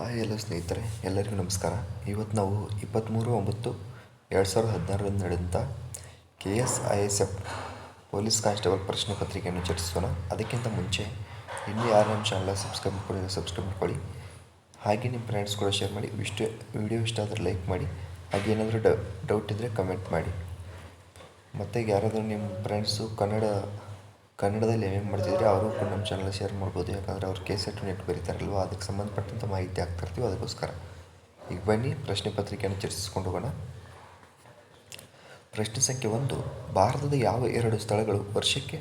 Hi ಎಲ್ಲ ಸ್ನೇಹಿತರೆ, ಎಲ್ಲರಿಗೂ ನಮಸ್ಕಾರ. ಇವತ್ತು ನಾವು ಇಪ್ಪತ್ತ್ಮೂರು ಒಂಬತ್ತು ಎರಡು ಸಾವಿರದ ಹದಿನಾರರಲ್ಲಿ ನಡೆದಂಥ K S I S F police constable ಪ್ರಶ್ನೆ ಪತ್ರಿಕೆಯನ್ನು ಚರ್ಚಿಸೋಣ. ಅದಕ್ಕಿಂತ ಮುಂಚೆ ಇನ್ನೂ ಯಾರು ನಮ್ಮ ಚಾನಲ್ ಸಬ್ಸ್ಕ್ರೈಬ್ ಮಾಡ್ಕೊಳ್ಳಿ ಸಬ್ಸ್ಕ್ರೈಬ್ ಮಾಡ್ಕೊಳ್ಳಿ. ಹಾಗೆ ನಿಮ್ಮ ಫ್ರೆಂಡ್ಸ್ ಕೂಡ ಶೇರ್ ಮಾಡಿ. ಇಷ್ಟು ವಿಡಿಯೋ ಇಷ್ಟ ಆದರೆ ಲೈಕ್ ಮಾಡಿ. ಹಾಗೆ ಏನಾದರೂ ಡೌಟ್ ಇದ್ದರೆ ಕಮೆಂಟ್ ಮಾಡಿ. ಮತ್ತು ಯಾರಾದರೂ ನಿಮ್ಮ ಫ್ರೆಂಡ್ಸು ಕನ್ನಡ ಕನ್ನಡದಲ್ಲಿ ಏನೇನು ಮಾಡ್ತಿದ್ರೆ ಅವರು ಕೂಡ ನಮ್ಮ ಚಾನಲ್ ಶೇರ್ ಮಾಡ್ಬೋದು. ಯಾಕಂದರೆ ಅವ್ರು ಕೆ ಸೆಟ್ ನೆಟ್ ಬರೀತಾರಲ್ವ? ಅದಕ್ಕೆ ಸಂಬಂಧಪಟ್ಟಂಥ ಮಾಹಿತಿ ಹಾಕ್ತಿರ್ತೀವಿ ಅದಕ್ಕೋಸ್ಕರ ಈಗ ಬನ್ನಿ, ಪ್ರಶ್ನೆ ಪತ್ರಿಕೆಯನ್ನು ಚರ್ಚಿಸ್ಕೊಂಡು ಹೋಗೋಣ. ಪ್ರಶ್ನೆ ಸಂಖ್ಯೆ ಒಂದು, ಭಾರತದ ಯಾವ ಎರಡು ಸ್ಥಳಗಳು ವರ್ಷಕ್ಕೆ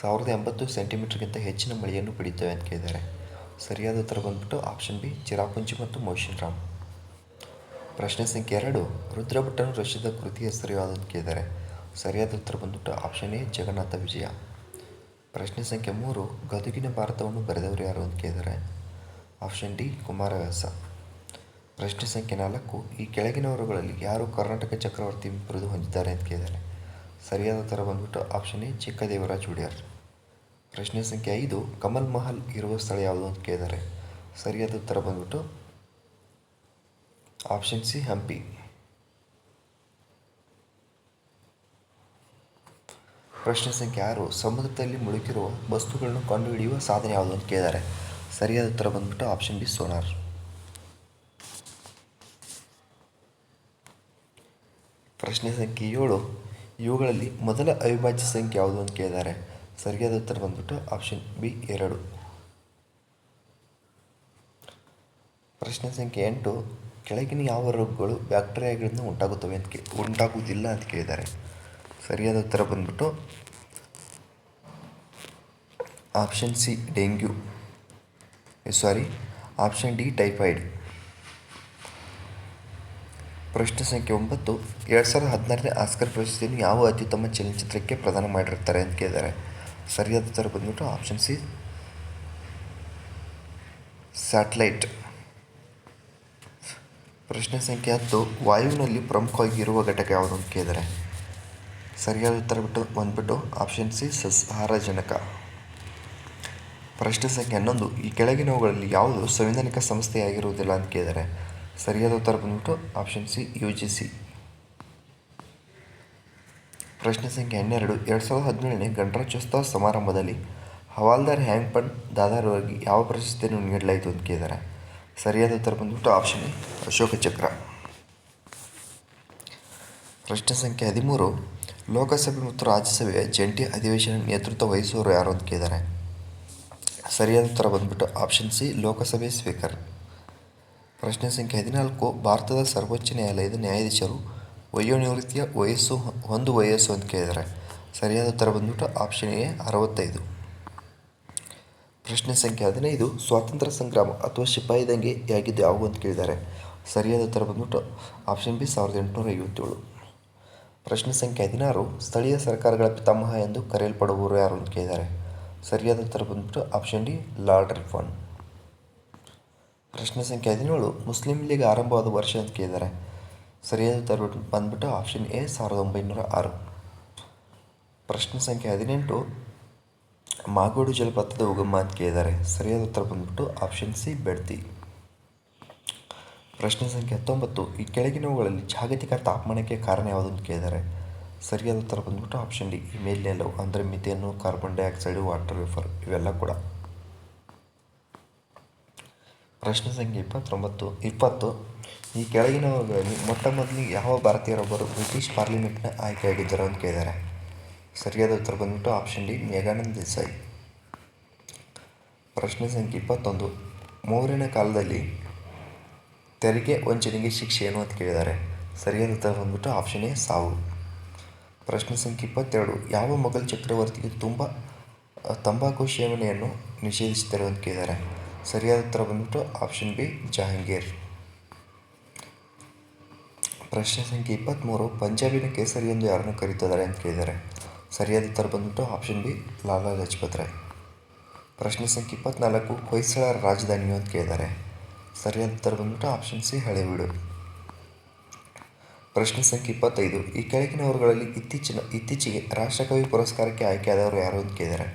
ಸಾವಿರದ ಎಂಬತ್ತು ಸೆಂಟಿಮೀಟರ್ಗಿಂತ ಹೆಚ್ಚಿನ ಮಳೆಯನ್ನು ಪಡೆಯುತ್ತವೆ ಅಂತ ಕೇಳಿದ್ದಾರೆ. ಸರಿಯಾದ ಉತ್ತರ ಬಂದ್ಬಿಟ್ಟು ಆಪ್ಷನ್ ಬಿ ಚಿರಾಪುಂಜಿ ಮತ್ತು ಮೋಷನ್ ರಾಮ್ ಪ್ರಶ್ನೆ ಸಂಖ್ಯೆ ಎರಡು, ರುದ್ರಭಟ್ಟನು ರಷ್ಯದ ಕೃತಿ ಹೆಸರು ಯಾವುದು ಕೇಳಿದ್ದಾರೆ. ಸರಿಯಾದ ಉತ್ತರ ಬಂದ್ಬಿಟ್ಟು ಆಪ್ಷನ್ ಎ ಜಗನ್ನಾಥ ವಿಜಯ. ಪ್ರಶ್ನೆ ಸಂಖ್ಯೆ ಮೂರು, ಗದುಗಿನ ಭಾರತವನ್ನು ಬರೆದವರು ಯಾರು ಅಂತ ಕೇಳಿದ್ದಾರೆ ಆಪ್ಷನ್ ಡಿ ಕುಮಾರವ್ಯಾಸ. ಪ್ರಶ್ನೆ ಸಂಖ್ಯೆ ನಾಲ್ಕು, ಈ ಕೆಳಗಿನವರುಗಳಲ್ಲಿ ಯಾರು ಕರ್ನಾಟಕ ಚಕ್ರವರ್ತಿ ಬಿರುದು ಹೊಂದಿದ್ದಾರೆ ಅಂತ ಕೇಳಿದ್ದಾರೆ ಸರಿಯಾದ ಉತ್ತರ ಬಂದ್ಬಿಟ್ಟು ಆಪ್ಷನ್ ಎ ಚಿಕ್ಕದೇವರಾಜ ಒಡೆಯರ್ ಪ್ರಶ್ನೆ ಸಂಖ್ಯೆ ಐದು, ಕಮಲ್ ಮಹಲ್ ಇರುವ ಸ್ಥಳ ಯಾವುದು ಅಂತ ಕೇಳಿದ್ದಾರೆ ಸರಿಯಾದ ಉತ್ತರ ಬಂದ್ಬಿಟ್ಟು ಆಪ್ಷನ್ ಸಿ ಹಂಪಿ. ಪ್ರಶ್ನೆ ಸಂಖ್ಯೆ ಆರು, ಸಮುದ್ರದಲ್ಲಿ ಮುಳುಗಿರುವ ವಸ್ತುಗಳನ್ನು ಕಂಡುಹಿಡಿಯುವ ಸಾಧನೆ ಯಾವುದು ಅಂತ ಕೇಳಿದ್ದಾರೆ. ಸರಿಯಾದ ಉತ್ತರ ಬಂದ್ಬಿಟ್ಟು ಆಪ್ಷನ್ ಬಿ ಸೋನಾರ್ ಪ್ರಶ್ನೆ ಸಂಖ್ಯೆ ಏಳು, ಇವುಗಳಲ್ಲಿ ಮೊದಲ ಅವಿಭಾಜ್ಯ ಸಂಖ್ಯೆ ಯಾವುದು ಅಂತ ಕೇಳಿದ್ದಾರೆ. ಸರಿಯಾದ ಉತ್ತರ ಬಂದ್ಬಿಟ್ಟು ಆಪ್ಷನ್ ಬಿ ಎರಡು. ಪ್ರಶ್ನೆ ಸಂಖ್ಯೆ ಎಂಟು, ಕೆಳಗಿನ ಯಾವ ರೋಗಗಳು ಬ್ಯಾಕ್ಟೀರಿಯಾಗಳಿಂದ ಉಂಟಾಗುತ್ತವೆ ಅಂತ ಕೇ, ಉಂಟಾಗುವುದಿಲ್ಲ ಅಂತ ಕೇಳಿದ್ದಾರೆ. ಸರಿಯಾದ ಉತ್ತರ ಬಂದ್ಬಿಟ್ಟು option C dengue sorry option D typhoid ಪ್ರಶ್ನೆ ಸಂಖ್ಯೆ ಒಂಬತ್ತು, ಎರಡು ಸಾವಿರದ ಹದಿನಾರನೇ ಆಸ್ಕರ್ ಪ್ರಶಸ್ತಿಯನ್ನು ಯಾವ ಅತ್ಯುತ್ತಮ ಚಲನಚಿತ್ರಕ್ಕೆ ಪ್ರದಾನ ಮಾಡಿರ್ತಾರೆ ಅಂತ ಕೇಳಿದ್ದಾರೆ. ಸರಿಯಾದ ಉತ್ತರ ಬಂದ್ಬಿಟ್ಟು ಆಪ್ಷನ್ ಸಿ ಸ್ಯಾಟ್ಲೈಟ್ ಪ್ರಶ್ನೆ ಸಂಖ್ಯೆ ಹತ್ತು, ವಾಯುವಿನಲ್ಲಿ ಪ್ರಮುಖವಾಗಿ ಇರುವ ಘಟಕ ಯಾವುದು ಅಂತ ಕೇಳಿದ್ದಾರೆ. ಸರಿಯಾದ ಉತ್ತರ ಬಿಟ್ಟು ಬಂದ್ಬಿಟ್ಟು ಆಪ್ಷನ್ ಸಿ ಸಸ್ಸಾರಜನಕ ಪ್ರಶ್ನೆ ಸಂಖ್ಯೆ ಹನ್ನೊಂದು. ಈ ಕೆಳಗಿನವುಗಳಲ್ಲಿ ಯಾವುದು ಸಂವಿಧಾನಿಕ ಸಂಸ್ಥೆಯಾಗಿರುವುದಿಲ್ಲ ಅಂತ ಕೇಳಿದರೆ? ಸರಿಯಾದ ಉತ್ತರ ಬಂದ್ಬಿಟ್ಟು option C U G C ಪ್ರಶ್ನೆ ಸಂಖ್ಯೆ ಹನ್ನೆರಡು. ಎರಡು ಸಾವಿರದ ಹದಿನೇಳನೇ ಗಣರಾಜ್ಯೋತ್ಸವ ಸಮಾರಂಭದಲ್ಲಿ ಹವಾಲ್ದಾರ್ ಹ್ಯಾಂಗ್ಪನ್ ದಾದಾರವಾಗಿ ಯಾವ ಪ್ರಶಸ್ತಿಯನ್ನು ನೀಡಲಾಯಿತು ಅಂತ ಕೇಳಿದ್ದಾರೆ ಸರಿಯಾದ ಉತ್ತರ ಬಂದ್ಬಿಟ್ಟು ಆಪ್ಷನ್ ಅಶೋಕ ಚಕ್ರ. ಪ್ರಶ್ನೆ ಸಂಖ್ಯೆ ಹದಿಮೂರು. ಲೋಕಸಭೆ ಮತ್ತು ರಾಜ್ಯಸಭೆಯ ಜಂಟಿ ಅಧಿವೇಶನ ನೇತೃತ್ವ ವಹಿಸುವವರು ಯಾರು ಅಂತ ಕೇಳಿದ್ದಾರೆ ಸರಿಯಾದ ಉತ್ತರ ಬಂದ್ಬಿಟ್ಟು ಆಪ್ಷನ್ ಸಿ ಲೋಕಸಭೆ ಸ್ಪೀಕರ್ ಪ್ರಶ್ನೆ ಸಂಖ್ಯೆ ಹದಿನಾಲ್ಕು, ಭಾರತದ ಸರ್ವೋಚ್ಚ ನ್ಯಾಯಾಲಯದ ನ್ಯಾಯಾಧೀಶರು ವಯೋನಿವೃತ್ತಿಯ ವಯಸ್ಸು ಒಂದು ವಯಸ್ಸು ಅಂತ ಕೇಳಿದ್ದಾರೆ ಸರಿಯಾದ ಉತ್ತರ ಬಂದ್ಬಿಟ್ಟು ಆಪ್ಷನ್ ಎ ಅರವತ್ತೈದು. ಪ್ರಶ್ನೆ ಸಂಖ್ಯೆ ಹದಿನೈದು, ಸ್ವಾತಂತ್ರ್ಯ ಸಂಗ್ರಾಮ ಅಥವಾ ಸಿಪಾಯಿ ದಂಗೆಯಾಗಿದ್ದು ಯಾವುವು ಅಂತ ಕೇಳಿದ್ದಾರೆ ಸರಿಯಾದ ಉತ್ತರ ಬಂದ್ಬಿಟ್ಟು ಆಪ್ಷನ್ ಬಿ ಸಾವಿರದ ಎಂಟುನೂರ ಐವತ್ತೇಳು. ಪ್ರಶ್ನೆ ಸಂಖ್ಯೆ ಹದಿನಾರು, ಸ್ಥಳೀಯ ಸರ್ಕಾರಗಳ ಪಿತಾಮಹ ಎಂದು ಕರೆಯಲ್ಪಡುವವರು ಯಾರು ಅಂತ ಕೇಳಿದ್ದಾರೆ. ಸರಿಯಾದ ಉತ್ತರ ಬಂದ್ಬಿಟ್ಟು ಆಪ್ಷನ್ ಡಿ, ಲಾರ್ಡ್ ರಿಫಾನ್. ಪ್ರಶ್ನೆ ಸಂಖ್ಯೆ ಹದಿನೇಳು, ಮುಸ್ಲಿಂ ಲೀಗ್ ಆರಂಭವಾದ ವರ್ಷ ಅಂತ ಕೇಳಿದ್ದಾರೆ. ಸರಿಯಾದ ಉತ್ತರ ಬಂದ್ಬಿಟ್ಟು ಆಪ್ಷನ್ ಎ, ಸಾವಿರದ ಒಂಬೈನೂರ ಆರು. ಪ್ರಶ್ನೆ ಸಂಖ್ಯೆ ಹದಿನೆಂಟು, ಮಾಗೋಡು ಜಲಪಾತದ ಉಗಮ ಅಂತ ಕೇಳಿದ್ದಾರೆ. ಸರಿಯಾದ ಉತ್ತರ ಬಂದ್ಬಿಟ್ಟು ಆಪ್ಷನ್ ಸಿ, ಬೆಡ್ತಿ. ಪ್ರಶ್ನೆ ಸಂಖ್ಯೆ ಹತ್ತೊಂಬತ್ತು, ಈ ಕೆಳಗಿನವುಗಳಲ್ಲಿ ಜಾಗತಿಕ ತಾಪಮಾನಕ್ಕೆ ಕಾರಣ ಯಾವುದು ಅಂತ ಕೇಳಿದ್ದಾರೆ ಸರಿಯಾದ ಉತ್ತರ ಬಂದ್ಬಿಟ್ಟು ಆಪ್ಷನ್ ಡಿ ಈ ಮೇಲಿನೆಲ್ಲವು ಅಂದರೆ methane carbon dioxide water vapour ಇವೆಲ್ಲ ಕೂಡ. ಪ್ರಶ್ನೆ ಸಂಖ್ಯೆ ಇಪ್ಪತ್ತೊಂಬತ್ತು, ಇಪ್ಪತ್ತು, ಈ ಕೆಳಗಿನವುಗಳಲ್ಲಿ ಮೊಟ್ಟ ಮೊದಲಿಗೆ ಯಾವ ಭಾರತೀಯರೊಬ್ಬರು ಬ್ರಿಟಿಷ್ ಪಾರ್ಲಿಮೆಂಟ್ನ ಆಯ್ಕೆಯಾಗಿದ್ದರು ಅಂತ ಕೇಳಿದ್ದಾರೆ ಸರಿಯಾದ ಉತ್ತರ ಬಂದ್ಬಿಟ್ಟು ಆಪ್ಷನ್ ಡಿ ಮೇಘಾನಂದ್ ದೇಸಾಯಿ. ಪ್ರಶ್ನೆ ಸಂಖ್ಯೆ ಇಪ್ಪತ್ತೊಂದು ಮೌರ್ಯನ ಕಾಲದಲ್ಲಿ ತೆರಿಗೆ ವಂಚನೆಗೆ ಶಿಕ್ಷೆ ಏನು ಅಂತ ಕೇಳಿದ್ದಾರೆ. ಸರಿಯಾದ ಉತ್ತರ ಬಂದ್ಬಿಟ್ಟು ಆಪ್ಷನ್ ಎ, ಸಾವು. ಪ್ರಶ್ನೆ ಸಂಖ್ಯೆ ಇಪ್ಪತ್ತೆರಡು, ಯಾವ ಮೊಘಲ್ ಚಕ್ರವರ್ತಿಯು ತುಂಬ ತಂಬಾಕು ಸೇವನೆಯನ್ನು ನಿಷೇಧಿಸಿದರು ಅಂತ ಕೇಳಿದ್ದಾರೆ. ಸರಿಯಾದ ಉತ್ತರ ಬಂದ್ಬಿಟ್ಟು ಆಪ್ಷನ್ ಬಿ, ಜಹಾಂಗೀರ್. ಪ್ರಶ್ನೆ ಸಂಖ್ಯೆ ಇಪ್ಪತ್ತ್ಮೂರು ಪಂಜಾಬಿನ ಕೇಸರಿ ಎಂದು ಯಾರನ್ನು ಕರೀತಿದ್ದಾರೆ ಅಂತ ಕೇಳಿದ್ದಾರೆ. ಸರಿಯಾದ ಉತ್ತರ ಬಂದ್ಬಿಟ್ಟು ಆಪ್ಷನ್ ಬಿ, ಲಾಲಾ ಲಜಪತ್ ರಾಯ್. ಪ್ರಶ್ನೆ ಸಂಖ್ಯೆ ಇಪ್ಪತ್ತ್ನಾಲ್ಕು ಹೊಯ್ಸಳ ರಾಜಧಾನಿಯು ಅಂತ ಕೇಳಿದ್ದಾರೆ. ಸರಿಯಾದ ಉತ್ತರ ಬಂದ್ಬಿಟ್ಟು ಆಪ್ಷನ್ ಸಿ ಹಳೆಬೀಡು ಪ್ರಶ್ನೆ ಸಂಖ್ಯೆ ಇಪ್ಪತ್ತೈದು. ಈ ಕೆಳಗಿನವರುಗಳಲ್ಲಿ ಇತ್ತೀಚಿನ, ಇತ್ತೀಚೆಗೆ ರಾಷ್ಟ್ರಕವಿ ಪುರಸ್ಕಾರಕ್ಕೆ ಆಯ್ಕೆಯಾದವರು ಯಾರು ಅಂತ ಕೇಳಿದ್ದಾರೆ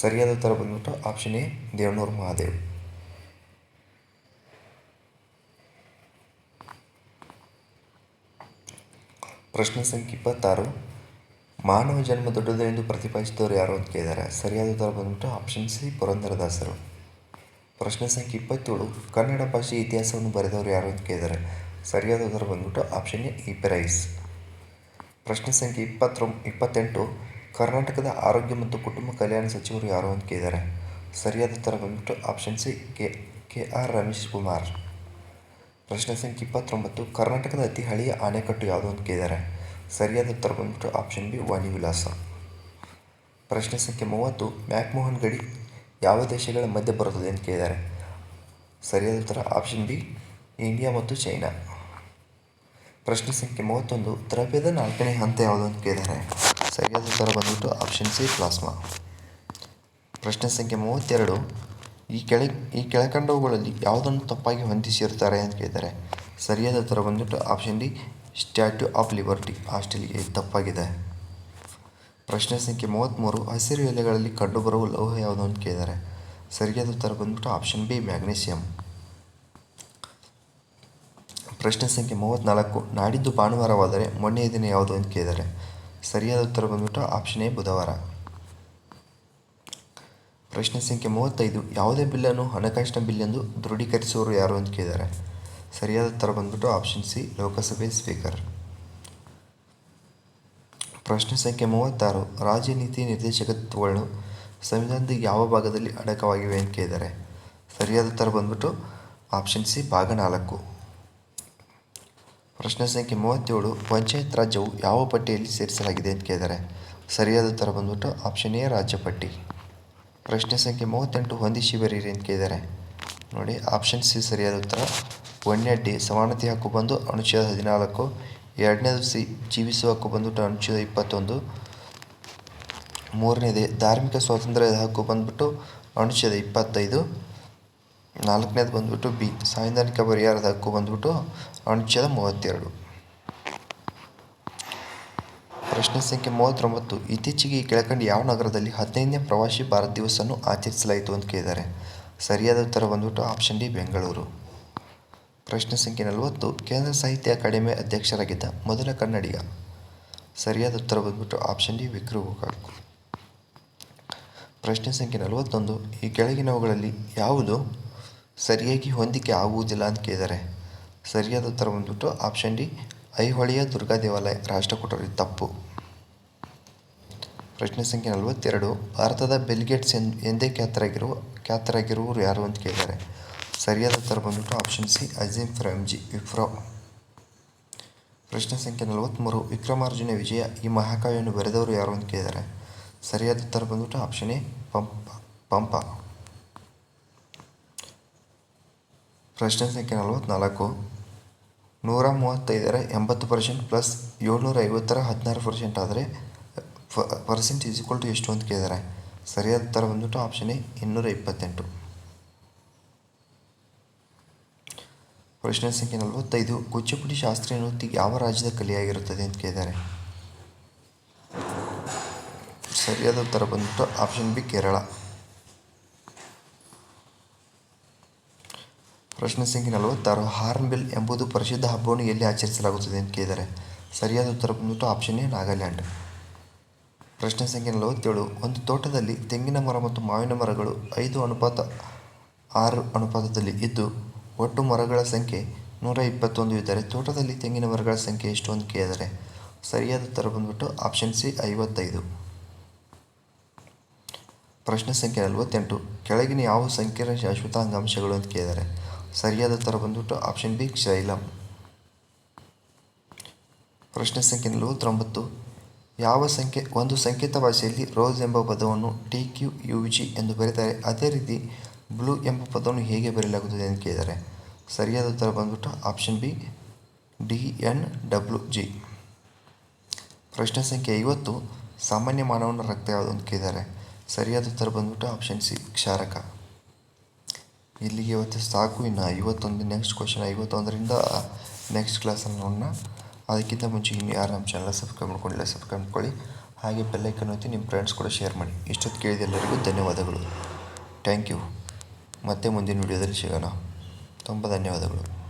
ಸರಿಯಾದ ಉತ್ತರ ಬಂದ್ಬಿಟ್ಟು ಆಪ್ಷನ್ ಎ ದೇವನೂರು ಮಹಾದೇವ್. ಪ್ರಶ್ನೆ ಸಂಖ್ಯೆ ಇಪ್ಪತ್ತಾರು. ಮಾನವ ಜನ್ಮ ದೊಡ್ಡದೇ ಎಂದು ಪ್ರತಿಪಾದಿಸಿದವರು ಯಾರು ಅಂತ ಕೇಳಿದ್ದಾರೆ ಸರಿಯಾದ ಉತ್ತರ ಬಂದ್ಬಿಟ್ಟು ಆಪ್ಷನ್ ಸಿ ಪುರಂದರದಾಸರು. ಪ್ರಶ್ನೆ ಸಂಖ್ಯೆ ಇಪ್ಪತ್ತೇಳು. ಕನ್ನಡ ಭಾಷೆ ಇತಿಹಾಸವನ್ನು ಬರೆದವರು ಯಾರು ಅಂತ ಕೇಳಿದ್ದಾರೆ ಸರಿಯಾದ ಉತ್ತರ ಬಂದ್ಬಿಟ್ಟು ಆಪ್ಷನ್ ಎ ಇಪೆರೈಸ್ ಪ್ರಶ್ನೆ ಸಂಖ್ಯೆ ಇಪ್ಪತ್ತೊಂ ಇಪ್ಪತ್ತೆಂಟು. ಕರ್ನಾಟಕದ ಆರೋಗ್ಯ ಮತ್ತು ಕುಟುಂಬ ಕಲ್ಯಾಣ ಸಚಿವರು ಯಾರು ಅಂತ ಕೇಳಿದ್ದಾರೆ ಸರಿಯಾದ ಉತ್ತರ ಬಂದ್ಬಿಟ್ಟು option C, K K R Ramesh Kumar. ಪ್ರಶ್ನೆ ಸಂಖ್ಯೆ ಇಪ್ಪತ್ತೊಂಬತ್ತು. ಕರ್ನಾಟಕದ ಅತಿ ಹಳೆಯ ಅಣೆಕಟ್ಟು ಯಾವುದು ಅಂತ ಕೇಳಿದ್ದಾರೆ ಸರಿಯಾದ ಉತ್ತರ ಬಂದ್ಬಿಟ್ಟು ಆಪ್ಷನ್ ಬಿ ವಾಣಿ ವಿಲಾಸ ಪ್ರಶ್ನೆ ಸಂಖ್ಯೆ ಮೂವತ್ತು. ಮ್ಯಾಕ್ಮೋಹನ್ ಗಡಿ ಯಾವ ದೇಶಗಳ ಮಧ್ಯೆ ಬರುತ್ತದೆ ಅಂತ ಕೇಳಿದ್ದಾರೆ. ಸರಿಯಾದ ಉತ್ತರ ಆಪ್ಷನ್ ಬಿ ಇಂಡಿಯಾ ಮತ್ತು ಚೈನಾ ಪ್ರಶ್ನೆ ಸಂಖ್ಯೆ ಮೂವತ್ತೊಂದು, ದ್ರವ್ಯದ ನಾಲ್ಕನೇ ಹಂತ ಯಾವುದು ಅಂತ ಕೇಳಿದ್ದಾರೆ. ಸರಿಯಾದ ಉತ್ತರ ಬಂದ್ಬಿಟ್ಟು ಆಪ್ಷನ್ ಸಿ ಪ್ಲಾಸ್ಮಾ ಪ್ರಶ್ನೆ ಸಂಖ್ಯೆ ಮೂವತ್ತೆರಡು, ಈ ಕೆಳ, ಈ ಕೆಳಕಂಡವುಗಳಲ್ಲಿ ಯಾವುದನ್ನು ತಪ್ಪಾಗಿ ಹೊಂದಿಸಿರುತ್ತಾರೆ ಅಂತ ಕೇಳಿದ್ದಾರೆ. ಸರಿಯಾದ ಉತ್ತರ ಬಂದ್ಬಿಟ್ಟು option D statue of liberty Australia ತಪ್ಪಾಗಿದೆ. ಪ್ರಶ್ನೆ ಸಂಖ್ಯೆ ಮೂವತ್ತ್ಮೂರು ಹಸಿರು ಎಲೆಗಳಲ್ಲಿ ಕಂಡುಬರುವ ಲೋಹ ಯಾವುದು ಅಂತ ಕೇಳಿದ್ದಾರೆ. ಸರಿಯಾದ ಉತ್ತರ ಬಂದ್ಬಿಟ್ಟು ಆಪ್ಷನ್ ಬಿ ಮ್ಯಾಗ್ನೀಸಿಯಂ ಪ್ರಶ್ನೆ ಸಂಖ್ಯೆ ಮೂವತ್ತ್ನಾಲ್ಕು ನಾಡಿದ್ದು ಭಾನುವಾರವಾದರೆ ಮೊನ್ನೆಯ ದಿನ ಯಾವುದು ಅಂತ ಕೇಳಿದ್ದಾರೆ. ಸರಿಯಾದ ಉತ್ತರ ಬಂದ್ಬಿಟ್ಟು ಆಪ್ಷನ್ ಎ ಬುಧವಾರ. ಪ್ರಶ್ನೆ ಸಂಖ್ಯೆ ಮೂವತ್ತೈದು, ಯಾವುದೇ ಬಿಲ್ಲನ್ನು, ಹಣಕಾಸಿನ ಬಿಲ್ ಎಂದು ದೃಢೀಕರಿಸುವವರು ಯಾರು ಅಂತ ಕೇಳಿದ್ದಾರೆ. ಸರಿಯಾದ ಉತ್ತರ ಬಂದ್ಬಿಟ್ಟು ಆಪ್ಷನ್ ಸಿ ಲೋಕಸಭೆ ಸ್ಪೀಕರ್ ಪ್ರಶ್ನೆ ಸಂಖ್ಯೆ ಮೂವತ್ತಾರು, ರಾಜನೀತಿ ನೀತಿ ನಿರ್ದೇಶಕತ್ವಗಳು ಸಂವಿಧಾನದ ಯಾವ ಭಾಗದಲ್ಲಿ ಅಡಕವಾಗಿವೆ ಅಂತ ಕೇಳಿದ್ದಾರೆ. ಸರಿಯಾದ ಉತ್ತರ ಬಂದ್ಬಿಟ್ಟು ಆಪ್ಷನ್ ಸಿ ಭಾಗ ನಾಲ್ಕು. ಪ್ರಶ್ನೆ ಸಂಖ್ಯೆ ಮೂವತ್ತೇಳು, ಪಂಚಾಯತ್ ರಾಜ್ಯವು ಯಾವ ಪಟ್ಟಿಯಲ್ಲಿ ಸೇರಿಸಲಾಗಿದೆ ಅಂತ ಕೇಳಿದ್ದಾರೆ. ಸರಿಯಾದ ಉತ್ತರ ಬಂದ್ಬಿಟ್ಟು ಆಪ್ಷನ್ ಎ ರಾಜ್ಯ ಪಟ್ಟಿ. ಪ್ರಶ್ನೆ ಸಂಖ್ಯೆ ಮೂವತ್ತೆಂಟು ಹೊಂದಿಸಿ ಬರೀರಿ ಅಂತ ಕೇಳಿದ್ದಾರೆ. ನೋಡಿ ಆಪ್ಷನ್ ಸಿ ಸರಿಯಾದ ಉತ್ತರ. ಒಂದನೇ ಡಿ ಸಮಾನತೆ ಹಕ್ಕು ಬಂದು, ಅನುಚ್ಛೇದ ಹದಿನಾಲ್ಕು ಎರಡನೇದು ಸಿ ಜೀವಿಸುವ ಹಕ್ಕು ಬಂದ್ಬಿಟ್ಟು ಅನುಚ್ಛೇದ ಇಪ್ಪತ್ತೊಂದು. ಮೂರನೇದೇ ಧಾರ್ಮಿಕ ಸ್ವಾತಂತ್ರ್ಯದ ಹಕ್ಕು ಬಂದ್ಬಿಟ್ಟು ಅನುಚ್ಛೇದ ಇಪ್ಪತ್ತೈದು. ನಾಲ್ಕನೇದು ಬಂದ್ಬಿಟ್ಟು ಬಿ, ಸಾಂವಿಧಾನಿಕ ಪರಿಹಾರದ ಹಕ್ಕು ಬಂದ್ಬಿಟ್ಟು ಅನುಚ್ಛೇದ ಮೂವತ್ತೆರಡು. ಪ್ರಶ್ನೆ ಸಂಖ್ಯೆ ಮೂವತ್ತೊಂಬತ್ತು, ಇತ್ತೀಚೆಗೆ ಈ ಕೆಳಕಂಡು ಯಾವ ನಗರದಲ್ಲಿ ಹದಿನೈದನೇ ಪ್ರವಾಸಿ ಭಾರತ ದಿವಸವನ್ನು ಆಚರಿಸಲಾಯಿತು ಅಂತ ಕೇಳಿದ್ದಾರೆ. ಸರಿಯಾದ ಉತ್ತರ ಬಂದ್ಬಿಟ್ಟು ಆಪ್ಷನ್ ಡಿ, ಬೆಂಗಳೂರು. ಪ್ರಶ್ನೆ ಸಂಖ್ಯೆ ನಲವತ್ತು, ಕೇಂದ್ರ ಸಾಹಿತ್ಯ ಅಕಾಡೆಮಿ ಅಧ್ಯಕ್ಷರಾಗಿದ್ದ ಮೊದಲ ಕನ್ನಡಿಗ. ಸರಿಯಾದ ಉತ್ತರ ಬಂದ್ಬಿಟ್ಟು ಆಪ್ಷನ್ ಡಿ ವಿಕ್ರು ಪ್ರಶ್ನೆ ಸಂಖ್ಯೆ ನಲವತ್ತೊಂದು, ಈ ಕೆಳಗಿನವುಗಳಲ್ಲಿ ಯಾವುದು ಸರಿಯಾಗಿ ಹೊಂದಿಕೆ ಆಗುವುದಿಲ್ಲ ಅಂತ ಕೇಳಿದ್ದಾರೆ ಸರಿಯಾದ ಉತ್ತರ ಬಂದ್ಬಿಟ್ಟು ಆಪ್ಷನ್ ಡಿ ಐಹೊಳೆಯ ದುರ್ಗಾ ದೇವಾಲಯ ರಾಷ್ಟ್ರಕೂಟರಲ್ಲಿ ತಪ್ಪು. ಪ್ರಶ್ನೆ ಸಂಖ್ಯೆ ನಲವತ್ತೆರಡು, ಭಾರತದ ಬೆಲ್ಗೇಟ್ಸ್ ಎಂದೇ ಖ್ಯಾತರಾಗಿರುವ, ಖ್ಯಾತರಾಗಿರುವವರು ಯಾರು ಅಂತ ಕೇಳಿದ್ದಾರೆ ಸರಿಯಾದ ಉತ್ತರ ಬಂದ್ಬಿಟ್ಟು ಆಪ್ಷನ್ ಸಿ ಅಜೀಮ್ ಫ್ರಮ್ಜಿ ವಿಪ್ರೋ ಪ್ರಶ್ನೆ ಸಂಖ್ಯೆ ನಲವತ್ತ್ಮೂರು ವಿಕ್ರಮಾರ್ಜುನ ವಿಜಯ ಈ ಮಹಾಕಾವ್ಯವನ್ನು ಬರೆದವರು ಯಾರು ಅಂತ ಕೇಳಿದ್ದಾರೆ. ಸರಿಯಾದ ಉತ್ತರ ಬಂದ್ಬಿಟ್ಟು ಆಪ್ಷನ್ ಎ ಪಂಪ ಪಂಪ. ಪ್ರಶ್ನೆ ಸಂಖ್ಯೆ ನಲವತ್ತ್ನಾಲ್ಕು ನೂರ ಮೂವತ್ತೈದರ ಎಂಬತ್ತು ಪರ್ಸೆಂಟ್ ಪ್ಲಸ್ ಏಳ್ನೂರ ಐವತ್ತರ ಹದಿನಾರು ಪರ್ಸೆಂಟ್ ಆದರೆ ಪರ್ಸೆಂಟ್ ಈಸ್ ಈಕ್ವಲ್ ಟು ಎಷ್ಟು ಅಂತ ಕೇಳಿದ್ದಾರೆ. ಸರಿಯಾದ ಉತ್ತರ ಬಂದ್ಬಿಟ್ಟು ಆಪ್ಷನ್ ಎ ಇನ್ನೂರ ಇಪ್ಪತ್ತೆಂಟು. ಪ್ರಶ್ನೆ ಸಂಖ್ಯೆ ನಲವತ್ತೈದು ಕುಚ್ಚುಪುಡಿ ಶಾಸ್ತ್ರೀಯ ನೃತ್ಯ ಯಾವ ರಾಜ್ಯದ ಕಲೆಯಾಗಿರುತ್ತದೆ ಅಂತ ಕೇಳಿದ್ದಾರೆ. ಸರಿಯಾದ ಉತ್ತರ ಬಂದ್ಬಿಟ್ಟು ಆಪ್ಷನ್ ಬಿ ಕೇರಳ. ಪ್ರಶ್ನೆ ಸಂಖ್ಯೆ ನಲವತ್ತಾರು ಹಾರ್ನ್ಬಿಲ್ ಎಂಬುದು ಪ್ರಸಿದ್ಧ ಹಬ್ಬವನ್ನು ಎಲ್ಲಿ ಆಚರಿಸಲಾಗುತ್ತದೆ ಅಂತ ಕೇಳಿದ್ದಾರೆ. ಸರಿಯಾದ ಉತ್ತರ ಬಂದ್ಬಿಟ್ಟು ಆಪ್ಷನ್ ಎ ನಾಗಾಲ್ಯಾಂಡ್. ಪ್ರಶ್ನೆ ಸಂಖ್ಯೆ ನಲವತ್ತೇಳು, ಒಂದು ತೋಟದಲ್ಲಿ ತೆಂಗಿನ ಮರ ಮತ್ತು ಮಾವಿನ ಮರಗಳು ಐದು ಅನುಪಾತ, ಆರು ಅನುಪಾತದಲ್ಲಿ ಇದ್ದು ಒಟ್ಟು ಮರಗಳ ಸಂಖ್ಯೆ ನೂರ ಇಪ್ಪತ್ತೊಂದು ಇದ್ದರೆ ತೋಟದಲ್ಲಿ ತೆಂಗಿನ ಮರಗಳ ಸಂಖ್ಯೆ ಎಷ್ಟು ಅಂತ ಕೇಳಿದರೆ ಸರಿಯಾದ ಉತ್ತರ ಬಂದ್ಬಿಟ್ಟು ಆಪ್ಷನ್ ಸಿ ಐವತ್ತೈದು. ಪ್ರಶ್ನೆ ಸಂಖ್ಯೆ ನಲವತ್ತೆಂಟು. ಕೆಳಗಿನ ಯಾವ ಸಂಕೀರ್ಣ ಶಾಶ್ವತ ಅಂಗಾಂಶಗಳು ಅಂತ ಕೇಳಿದರೆ ಸರಿಯಾದ ಉತ್ತರ ಬಂದ್ಬಿಟ್ಟು ಆಪ್ಷನ್ ಬಿ ಕ್ಷೈಲಂ. ಪ್ರಶ್ನೆ ಸಂಖ್ಯೆ ನಲವತ್ತೊಂಬತ್ತು. ಯಾವ ಸಂಖ್ಯೆ ಒಂದು ಸಂಕೇತ ಭಾಷೆಯಲ್ಲಿ ರೋಸ್ ಎಂಬ ಪದವನ್ನು ಟಿ ಕ್ಯೂ ಯು ಜಿ ಎಂದು ಬರೆದರೆ ಅದೇ ರೀತಿ ಬ್ಲೂ ಎಂಬ ಪದವನ್ನು ಹೇಗೆ ಬರೆಯಲಾಗುತ್ತದೆ ಅಂತ ಕೇಳಿದ್ದಾರೆ ಸರಿಯಾದ ಉತ್ತರ ಬಂದ್ಬಿಟ್ಟು option B D N W G ಪ್ರಶ್ನೆ ಸಂಖ್ಯೆ ಐವತ್ತು, ಸಾಮಾನ್ಯ ಮಾನವನ ರಕ್ತ ಯಾವುದು ಅಂತ ಕೇಳಿದ್ದಾರೆ ಸರಿಯಾದ ಉತ್ತರ ಬಂದ್ಬಿಟ್ಟು ಆಪ್ಷನ್ ಸಿ ಕ್ಷಾರಕ. ಇಲ್ಲಿಗೆ ಇವತ್ತು ಸಾಕು, ಇನ್ನು ಐವತ್ತೊಂದು ನೆಕ್ಸ್ಟ್ ಕ್ವಶನ್ ಐವತ್ತೊಂದರಿಂದ ನೆಕ್ಸ್ಟ್ ಕ್ಲಾಸಲ್ಲಿ ನೋಡೋಣ. ಅದಕ್ಕಿಂತ ಮುಂಚೆ ಇನ್ನು ಯಾರು ನಮ್ಮ ಚಾನಲ್ ಸಬ್ಸ್ಕ್ರೈಬ್ ಮಾಡ್ಕೊಂಡಿಲ್ಲ ಸಬ್ಸ್ಕ್ರೈಬ್ ಮಾಡ್ಕೊಳ್ಳಿ. ಹಾಗೆ ಬೆಲ್ಲೈಕನ್ ಒತ್ತಿ ನಿಮ್ಮ ಫ್ರೆಂಡ್ಸ್ ಕೂಡ ಶೇರ್ ಮಾಡಿ. ಇಷ್ಟೊತ್ತು ಕೇಳಿದ ಎಲ್ಲರಿಗೂ ಧನ್ಯವಾದಗಳು. ಥ್ಯಾಂಕ್ ಯು ಮತ್ತೆ ಮುಂದಿನ ವಿಡಿಯೋದಲ್ಲಿ ಸಿಗೋಣ. ತುಂಬ ಧನ್ಯವಾದಗಳು.